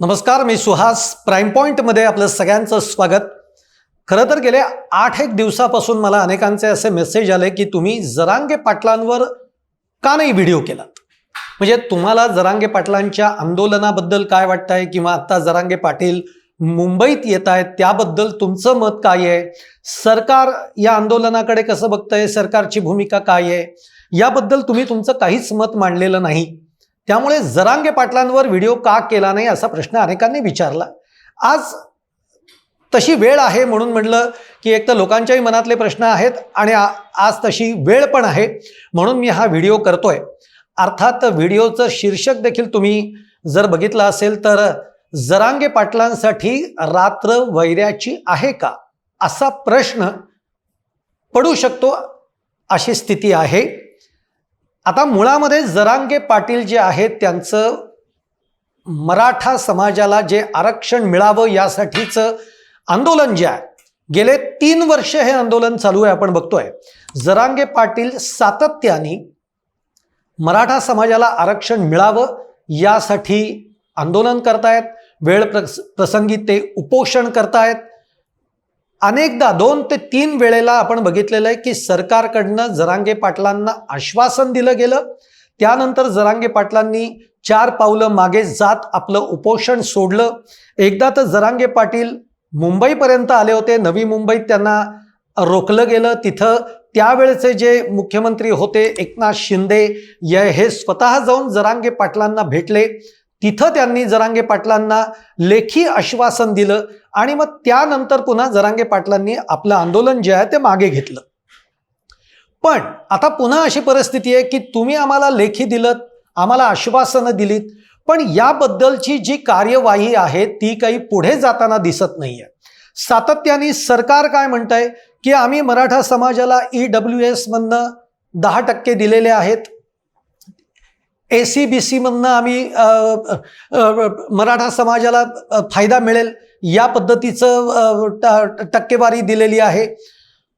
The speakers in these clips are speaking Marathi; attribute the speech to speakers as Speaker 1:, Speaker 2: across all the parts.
Speaker 1: नमस्कार मी सुहास. प्राईम पॉईंटमध्ये आपलं सगळ्यांचं स्वागत. खरं तर गेल्या आठ एक दिवसापासून मला अनेकांचे असे मेसेज आले की तुम्ही जरांगे पाटलांवर का नाही व्हिडिओ केलात? म्हणजे तुम्हाला जरांगे पाटलांच्या आंदोलनाबद्दल काय वाटतंय किंवा आत्ता जरांगे पाटील मुंबईत येत आहेत त्याबद्दल तुमचं मत काय आहे? सरकार या आंदोलनाकडे कसं बघतंय? सरकारची भूमिका काय आहे? याबद्दल तुम्ही तुमचं काहीच मत मांडलेलं नाही. त्यामुळे जरांगे पाटलांवर व्हिडिओ का केला नाही असा प्रश्न अनेकांनी विचारला. आज तशी वेळ आहे म्हणून म्हटलं की एक तर लोकांच्याही मनातले प्रश्न आहेत आणि आ- आज तशी वेळ पण आहे म्हणून मी हा व्हिडिओ करतोय. अर्थात व्हिडिओचं शीर्षक देखील तुम्ही जर बघितलं असेल तर जरांगे पाटलांसाठी रात्र वैऱ्याची आहे का? असा प्रश्न पडू शकतो अशी स्थिती आहे. आता मुळामध्ये जरांगे पाटील जे आहेत त्यांचं मराठा समाजाला जे आरक्षण मिळावं यासाठीचं आंदोलन जे आहे गेले तीन वर्ष हे आंदोलन चालू आहे आपण बघतोय. जरांगे पाटील सातत्याने मराठा समाजाला आरक्षण मिळावं यासाठी आंदोलन करतायत वेळ प्रस प्रसंगी ते उपोषण करतायत. अनेकदा दोन ते तीन वेळेला आपण बघितलेलं आहे की सरकारकडनं जरांगे पाटलांना आश्वासन दिलं गेलं. त्यानंतर जरांगे पाटलांनी चार पावलं मागे जात आपलं उपोषण सोडलं. एकदा तर जरांगे पाटील मुंबईपर्यंत आले होते नवी मुंबईत त्यांना रोखलं गेलं. तिथं त्यावेळेचे जे मुख्यमंत्री होते एकनाथ शिंदे या हे स्वतः जाऊन जरांगे पाटलांना भेटले. तिथं त्यांनी जरांगे पाटलांना लेखी आश्वासन दिलं आणि मग त्यानंतर पुन्हा जरांगे पाटलांनी आपलं आंदोलन जे आहे ते मागे घेतलं. पण आता पुन्हा अशी परिस्थिती आहे की तुम्ही आम्हाला लेखी दिलं आम्हाला आश्वासनं दिलीत पण याबद्दलची जी कार्यवाही आहे ती काही पुढे जाताना दिसत नाहीये. सातत्याने सरकार काय म्हणतंय की आम्ही मराठा समाजाला ई डब्ल्यू एसमधनं दहा टक्के दिलेले आहेत ए सी बी सीमधनं आम्ही मराठा समाजाला फायदा मिळेल या पद्धतीचं ट- टक्केवारी दिलेली आहे.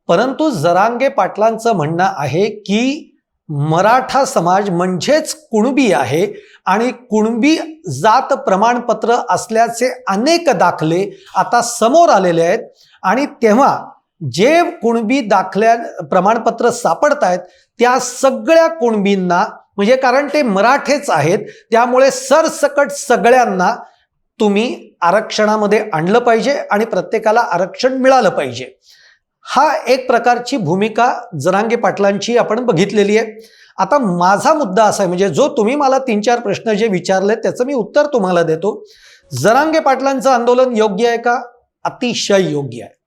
Speaker 1: परंतु जरांगे पाटलांचं म्हणणं आहे की मराठा समाज म्हणजेच कुणबी आहे आणि कुणबी जात प्रमाणपत्र असल्याचे अनेक दाखले आता समोर आलेले आहेत आणि तेव्हा जे कुणबी दाखल्या प्रमाणपत्र सापडत आहेत त्या सगळ्या कुणबींना म्हणजे कारण ते मराठेच आहेत त्यामुळे सरसकट सगळ्यांना तुम्ही आरक्षणामध्ये आणलं पाहिजे आणि प्रत्येकाला आरक्षण मिळालं पाहिजे. हा एक प्रकारची भूमिका जरांगे पाटलांची आपण बघितलेली आहे. आता माझा मुद्दा असा आहे म्हणजे जो तुम्ही मला तीन चार प्रश्न जे विचारले त्याचं मी उत्तर तुम्हाला देतो. जरांगे पाटलांचं आंदोलन योग्य आहे का? अतिशय योग्य आहे.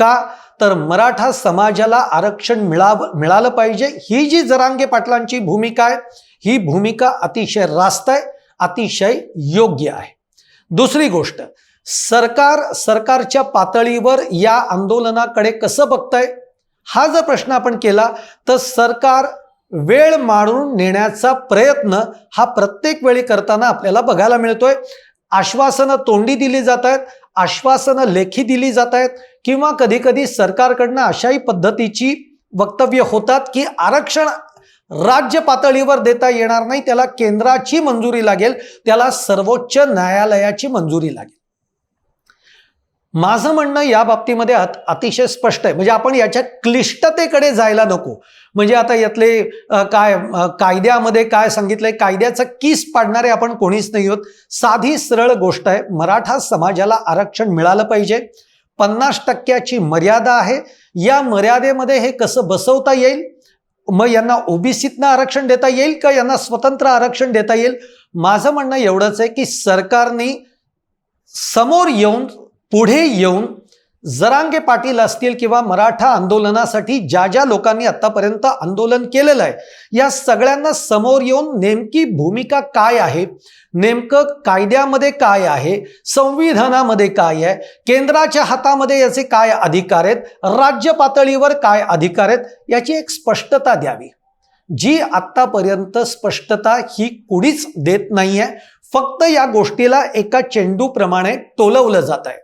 Speaker 1: का? तर मराठा समाजाला आरक्षण मिळाव मिळालं पाहिजे. ही जी जरांगे पाटलांची भूमिका आहे ही भूमिका अतिशय रास्त आहे अतिशय योग्य आहे. दुसरी गोष्ट सरकार सरकारच्या पातळीवर या आंदोलनाकडे कसं बघतंय? हा जर प्रश्न आपण केला तर सरकार वेळ मारून नेण्याचा प्रयत्न हा प्रत्येक वेळी करताना आपल्याला बघायला मिळतोय. आश्वासनं तोंडी दिली जात आहेत आश्वासनं लेखी दिली जात आहेत. किंवा कधी कधी सरकारकडनं अशाही पद्धतीची वक्तव्य होतात की आरक्षण राज्य पातळीवर देता येणार नाही त्याला केंद्राची मंजुरी लागेल त्याला सर्वोच्च न्यायालयाची मंजुरी लागेल. माझं म्हणणं या बाबतीमध्ये अतिशय स्पष्ट आहे. म्हणजे आपण याच्या क्लिष्टतेकडे जायला नको. म्हणजे आता यातले काय कायद्यामध्ये काय सांगितलंय कायद्याचं किस पाडणारे आपण कोणीच नाही आहोत. साधी सरळ गोष्ट आहे. मराठा समाजाला आरक्षण मिळालं पाहिजे. पन्नास टक्क्याची मर्यादा आहे. या मर्यादेमध्ये हे कसं बसवता येईल? मग यांना ओबीसीतनं आरक्षण देता येईल का? यांना स्वतंत्र आरक्षण देता येईल? माझं म्हणणं एवढंच आहे की सरकारने समोर येऊन पुढे येऊन जरांगे पाटील असतील किंवा मराठा आंदोलनासाठी ज्या ज्या लोकांनी आतापर्यंत आंदोलन केलेलं आहे या सगळ्यांना समोर येऊन नेमकी भूमिका काय आहे नेमकं कायद्यामध्ये काय आहे संविधानामध्ये काय आहे केंद्राच्या हातामध्ये याचे काय अधिकार आहेत राज्य पातळीवर काय अधिकार आहेत याची एक स्पष्टता द्यावी. जी आत्तापर्यंत स्पष्टता ही कुणीच देत नाहीये फक्त या गोष्टीला एका चेंडूप्रमाणे टोलवलं जात आहे.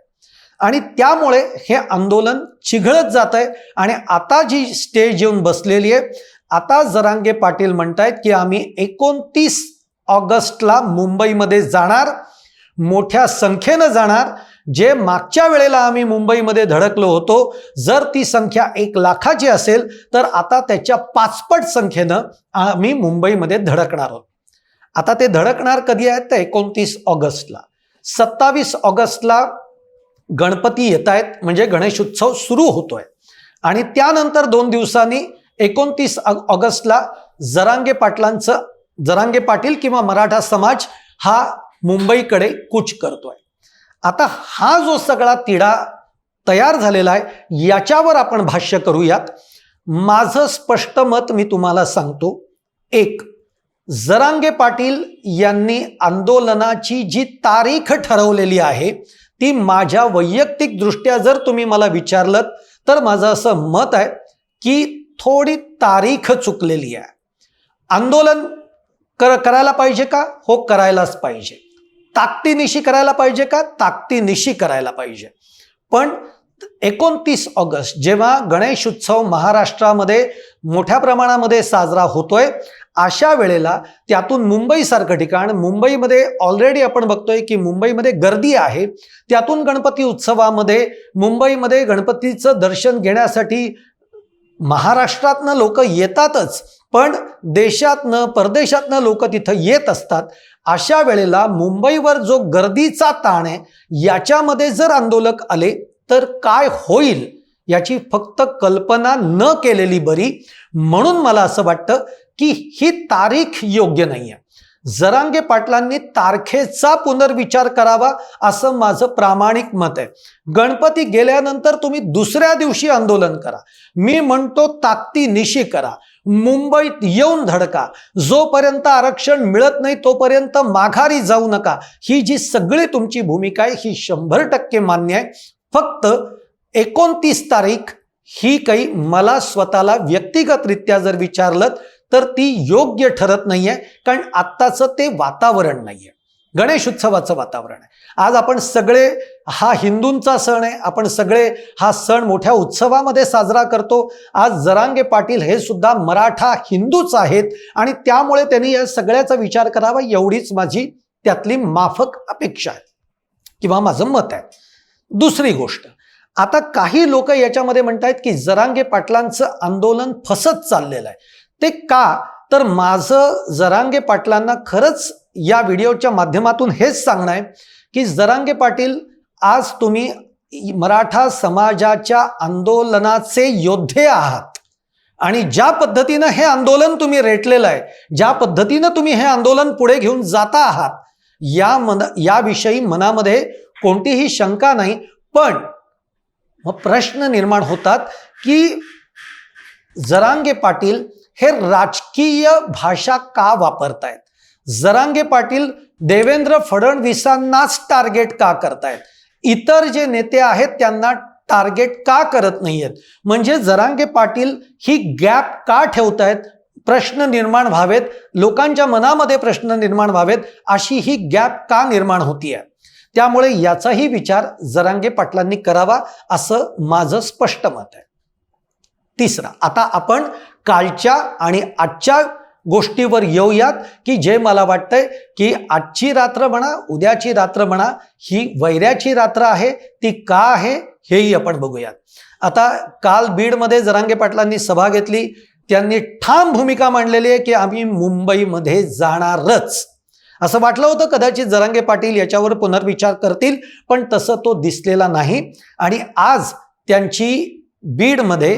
Speaker 1: आणि त्यामुळे हे आंदोलन चिघळत जात आहे आणि आता जी स्टेज येऊन बसलेली आहे आता जरांगे पाटील म्हणतायत की आम्ही एकोणतीस ऑगस्टला मुंबईमध्ये जाणार मोठ्या संख्येनं जाणार. जे मागच्या वेळेला आम्ही मुंबईमध्ये धडकलो होतो जर ती संख्या एक लाखाची असेल तर आता त्याच्या पाचपट संख्येनं आम्ही मुंबईमध्ये धडकणार आहोत. आता ते धडकणार कधी आहेत? तर एकोणतीस ऑगस्टला. सत्तावीस ऑगस्टला गणपती येत आहेत म्हणजे गणेशोत्सव सुरू होतोय. आणि त्यानंतर दोन दिवसांनी एकोणतीस ऑगस्टला जरांगे पाटलांचं जरांगे पाटील किंवा मराठा समाज हा मुंबईकडे कूच करतोय. आता हा जो सगळा तिढा तयार झालेला आहे याच्यावर आपण भाष्य करूयात. माझं स्पष्ट मत मी तुम्हाला सांगतो. एक जरांगे पाटील यांनी आंदोलनाची जी तारीख ठरवलेली आहे ती माझ्या वैयक्तिक दृष्ट्या जर तुम्ही मला विचारलं तर माझं असं मत आहे की थोडी तारीख चुकलेली आहे. आंदोलन कर करायला पाहिजे का? हो करायलाच पाहिजे. ताकदीनिशी करायला पाहिजे का? ताकदीनिशी करायला पाहिजे. पण एकोणतीस ऑगस्ट जेव्हा गणेश उत्सव महाराष्ट्रामध्ये मोठ्या प्रमाणामध्ये साजरा होतोय अशा वेळेला त्यातून मुंबईसारखं ठिकाण मुंबईमध्ये ऑलरेडी आपण बघतोय की मुंबईमध्ये गर्दी आहे. त्यातून गणपती उत्सवामध्ये मुंबईमध्ये गणपतीचं दर्शन घेण्यासाठी महाराष्ट्रातनं लोक येतातच पण देशातनं परदेशातनं लोक तिथं येत असतात. अशा वेळेला मुंबईवर जो गर्दीचा ताण आहे याच्यामध्ये जर आंदोलक आले तर काय होईल? याची फक्त कल्पना न केलेली बरी. म्हणून मला असं वाटतं की ही तारीख योग्य नाही आहे जरांगे पाटलांनी तारखेचा पुनर्विचार करावा असं माझं प्रामाणिक मत आहे. गणपती गेल्यानंतर तुम्ही दुसऱ्या दिवशी आंदोलन करा. मी म्हणतो ताकदीनिशी करा. मुंबईत येऊन धडका. जोपर्यंत आरक्षण मिळत नाही तोपर्यंत माघारी जाऊ नका. ही जी सगळी तुमची भूमिका आहे ही शंभर टक्के मान्य आहे. फक्त एकोणतीस तारीख ही काही मला स्वतःला व्यक्तिगतरित्या जर विचारलं तर ती योग्य ठरत नाहीये कारण आत्ताचं ते वातावरण नाहीये. गणेश उत्सवाचं वातावरण आहे. आज आपण सगळे हा हिंदूंचा सण आहे आपण सगळे हा सण मोठ्या उत्सवामध्ये साजरा करतो. आज जरांगे पाटील हे सुद्धा मराठा हिंदूच आहेत आणि त्यामुळे त्यांनी या सगळ्याचा विचार करावा एवढीच माझी त्यातली माफक अपेक्षा आहे किंवा माझं मत आहे. दुसरी गोष्ट आता काही लोक याच्यामध्ये म्हणतायत की जरांगे पाटलांचं आंदोलन फसत चाललेलं आहे. ते का? तर माझं जरांगे पाटलांना खरंच या व्हिडिओच्या माध्यमातून हेच सांगणं आहे की जरांगे पाटील आज तुम्ही मराठा समाजाच्या आंदोलनाचे योद्धे आहात. आणि ज्या पद्धतीनं हे आंदोलन तुम्ही रेटलेलं आहे ज्या पद्धतीनं तुम्ही हे आंदोलन पुढे घेऊन जाता आहात या मन याविषयी मनामध्ये कोणतीही शंका नाही. पण मग प्रश्न निर्माण होतात की जरांगे पाटील हे राजकीय भाषा का वापरतायत? जरांगे पाटील देवेंद्र फडणवीसांनाच टार्गेट का करतायत? इतर जे नेते आहेत त्यांना टार्गेट का करत नाहीयेत? म्हणजे जरांगे पाटील ही गॅप का ठेवतायत? प्रश्न निर्माण व्हावेत लोकांच्या मनामध्ये प्रश्न निर्माण व्हावेत अशी ही गॅप का निर्माण होतीये? त्यामुळे याचाही विचार जरांगे पाटलांनी करावा असं माझं स्पष्ट मत आहे. तिसरा आता आपण कालच्या आणि आजच्या गोष्टीवर येऊयात की जे मला वाटतंय की आजची रात्र म्हणा उद्याची रात्र म्हणा ही वैऱ्याची रात्र आहे ती का आहे हेही आपण बघूयात. आता काल बीडमध्ये जरांगे पाटलांनी सभा घेतली त्यांनी ठाम भूमिका मांडलेली आहे की आम्ही मुंबईमध्ये जाणारच. असं वाटलं होतं कदाचित जरांगे पाटील याच्यावर पुनर्विचार करतील पण तसं तो दिसलेला नाही. आणि आज त्यांची बीडमध्ये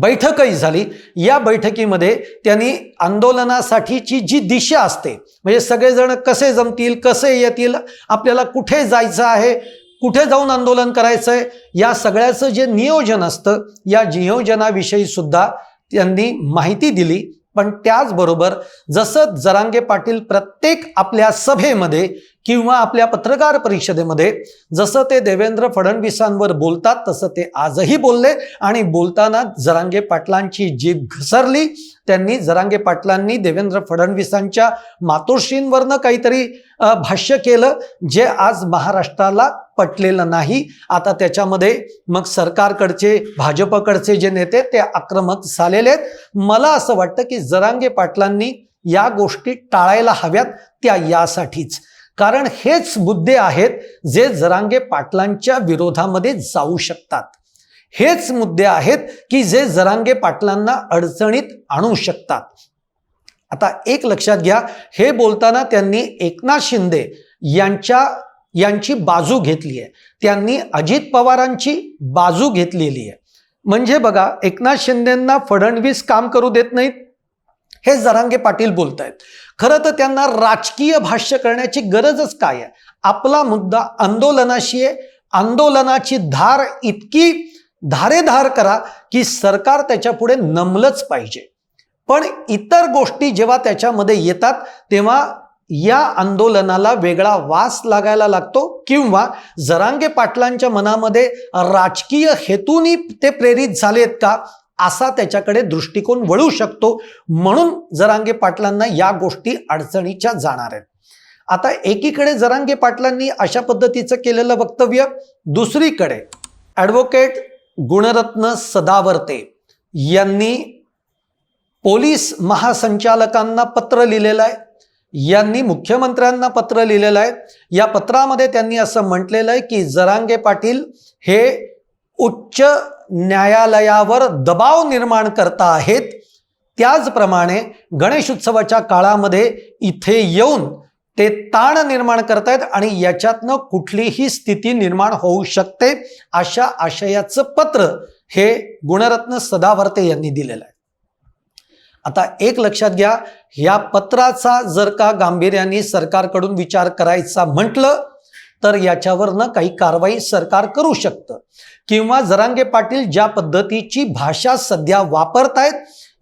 Speaker 1: बैठकही झाली. या बैठकीमध्ये त्यांनी आंदोलनासाठीची जी दिशा असते म्हणजे सगळेजण कसे जमतील कसे येतील आपल्याला कुठे जायचं आहे कुठे जाऊन आंदोलन करायचं आहे या सगळ्याचं जे नियोजन असतं या नियोजनाविषयी सुद्धा त्यांनी माहिती दिली. पण त्याचबरोबर जसं जरांगे पाटील प्रत्येक आपल्या सभेमध्ये किंवा आपल्या पत्रकार परिषदेमध्ये जसं ते देवेंद्र फडणवीसांवर बोलतात तसं ते आजही बोलले. आणि बोलताना जरांगे पाटलांची जीभ घसरली. त्यांनी जरांगे पाटलांनी देवेंद्र फडणवीसांच्या मातोश्रींवरनं काहीतरी भाष्य केलं जे आज महाराष्ट्राला पटलेलं नाही. आता त्याच्यामध्ये मग सरकारकडचे भाजपकडचे जे नेते ते आक्रमक झालेले आहेत. मला असं वाटतं की जरांगे पाटलांनी या गोष्टी टाळायला हव्यात त्या यासाठीच. कारण हेच मुद्दे आहेत जे जरांगे पाटलांच्या विरोधामध्ये जाऊ शकतात. हेच मुद्दे आहेत की जे जरांगे पाटलांना अडचणीत आणू शकतात. आता एक लक्षात घ्या हे बोलताना त्यांनी एकनाथ शिंदे यांच्या यांची बाजू घेतली आहे. त्यांनी अजित पवारांची बाजू घेतलेली आहे. म्हणजे बघा एकनाथ शिंदेंना फडणवीस काम करू देत नाहीत. हे जरांगे पाटील बोलत आहेत खरं तर त्यांना राजकीय भाष्य करण्याची गरजच काय आहे? आपला मुद्दा आंदोलनाशी आहे. आंदोलनाची धार इतकी धारेधार करा की सरकार त्याच्यापुढे नमलंच पाहिजे. पण इतर गोष्टी जेव्हा त्याच्यामध्ये येतात तेव्हा या आंदोलनाला वेगळा वास लागायला लागतो किंवा जरांगे पाटलांच्या मनामध्ये राजकीय हेतूनी ते प्रेरित झालेत का? असा त्याच्याकडे दृष्टिकोन वळू शकतो. म्हणून जरांगे पाटलांना या गोष्टी अडचणीच्या जाणार आहेत. आता एकीकडे जरांगे पाटलांनी अशा पद्धतीचं केलेलं वक्तव्य दुसरीकडे ॲडव्होकेट गुणरत्न सदावर्ते यांनी पोलीस महासंचालकांना पत्र लिहिलेलं आहे. यांनी मुख्यमंत्र्यांना पत्र लिहिलेलं आहे. या पत्रामध्ये त्यांनी असं म्हटलेलं आहे की जरांगे पाटील हे उच्च न्यायालयावर दबाव निर्माण करता आहेत. त्याचप्रमाणे गणेशोत्सवाच्या काळामध्ये इथे येऊन ते ताण निर्माण करतायत आणि याच्यातनं कुठलीही स्थिती निर्माण होऊ शकते अशा आशयाचं पत्र हे गुणरत्न सदावर्ते यांनी दिलेलं आहे. आता एक लक्षात घ्या या पत्राचा जर का गांभीर्याने सरकारकडून विचार करायचा म्हटलं तर याच्यावरनं काही कारवाई सरकार करू शकतं. किंवा जरांगे पाटील ज्या पद्धतीची भाषा सध्या वापरतायत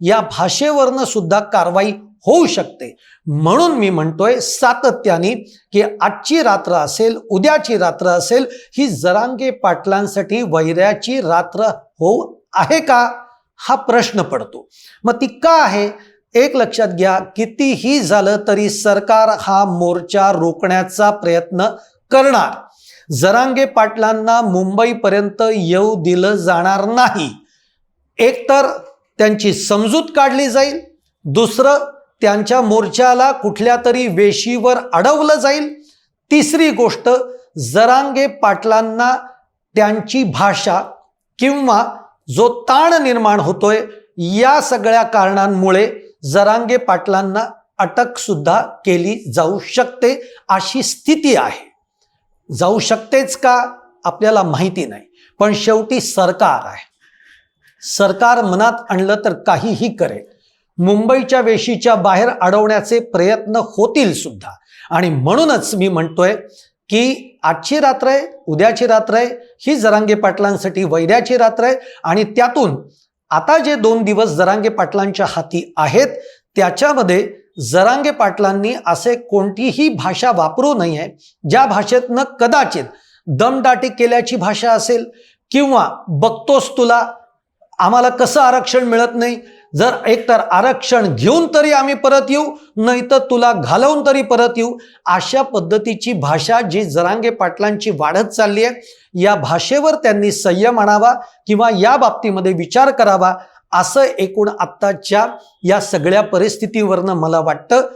Speaker 1: या भाषेवरनं सुद्धा कारवाई होऊ शकते. म्हणून मी म्हणतोय सातत्याने की आजची रात्र असेल उद्याची रात्र असेल ही जरांगे पाटलांसाठी वैऱ्याची रात्र हो आहे का? हा प्रश्न पडतो. मग ती का आहे? एक लक्षात घ्या कितीही झालं तरी सरकार हा मोर्चा रोखण्याचा प्रयत्न करणार. जरांगे पाटलांना मुंबईपर्यंत येऊ दिलं जाणार नाही. एकतर त्यांची समजूत काढली जाईल. दुसरं त्यांच्या मोर्चाला कुठल्या तरी वेशीवर अडवलं जाईल. तिसरी गोष्ट जरांगे पाटलांना त्यांची भाषा किंवा जो ताण निर्माण होतोय या सगळ्या कारणांमुळे जरांगे पाटलांना अटकसुद्धा केली जाऊ शकते अशी स्थिती आहे. जाऊ शकतेच का आपल्याला माहिती नाही. पण शेवटी सरकार आहे. सरकार मनात आणलं तर काहीही करेल. मुंबईच्या वेशीच्या बाहेर अडवण्याचे प्रयत्न होतील सुद्धा. आणि म्हणूनच मी म्हणतोय की आजची रात्र आहे उद्याची रात्र आहे ही जरांगे पाटलांसाठी वैद्याची रात्र आहे. आणि त्यातून आता जे दोन दिवस जरांगे पाटलांच्या हाती आहेत त्याच्यामध्ये जरांगे पाटलांनी असे कोणतीही भाषा वापरू नये ज्या भाषेतनं कदाचित दमदाटी केल्याची भाषा असेल किंवा बघतोस तुला आम्हाला कसं आरक्षण मिळत नाही? जर एकतर आरक्षण घेऊन तरी आम्ही परत येऊ नाही तर तुला घालवून तरी परत येऊ. अशा पद्धतीची भाषा जी जरांगे पाटलांची वाढत चालली आहे या भाषेवर त्यांनी संयम आणावा किंवा या बाबतीमध्ये विचार करावा. असं एकूण आत्ताच्या या सगळ्या परिस्थितीवरनं मला वाटतं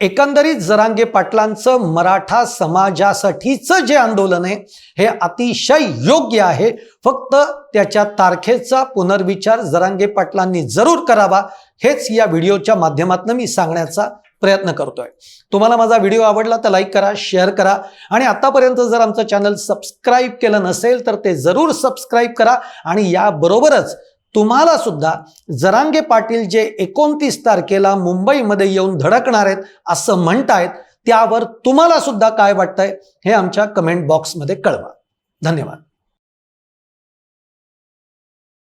Speaker 1: एकंदरीत जरांगे पाटलांचं मराठा समाजासाठीचं जे आंदोलन आहे हे अतिशय योग्य आहे. फक्त त्याच्या तारखेचा पुनर्विचार जरांगे पाटलांनी जरूर करावा हेच या व्हिडिओच्या माध्यमातून मी सांगण्याचा प्रयत्न करतोय. तुम्हाला माझा व्हिडिओ आवडला तर लाईक करा शेअर करा आणि आतापर्यंत जर आमचं चॅनल सबस्क्राईब केलं नसेल तर ते जरूर सबस्क्राईब करा आणि याबरोबरच तुम्हाला सुद्धा जरांगे पाटील जे एकोणतीस तारखेला मुंबईमध्ये येऊन धडकणार आहेत असं म्हणतायत त्यावर तुम्हाला सुद्धा काय वाटतंय हे आमच्या कमेंट बॉक्समध्ये कळवा. धन्यवाद.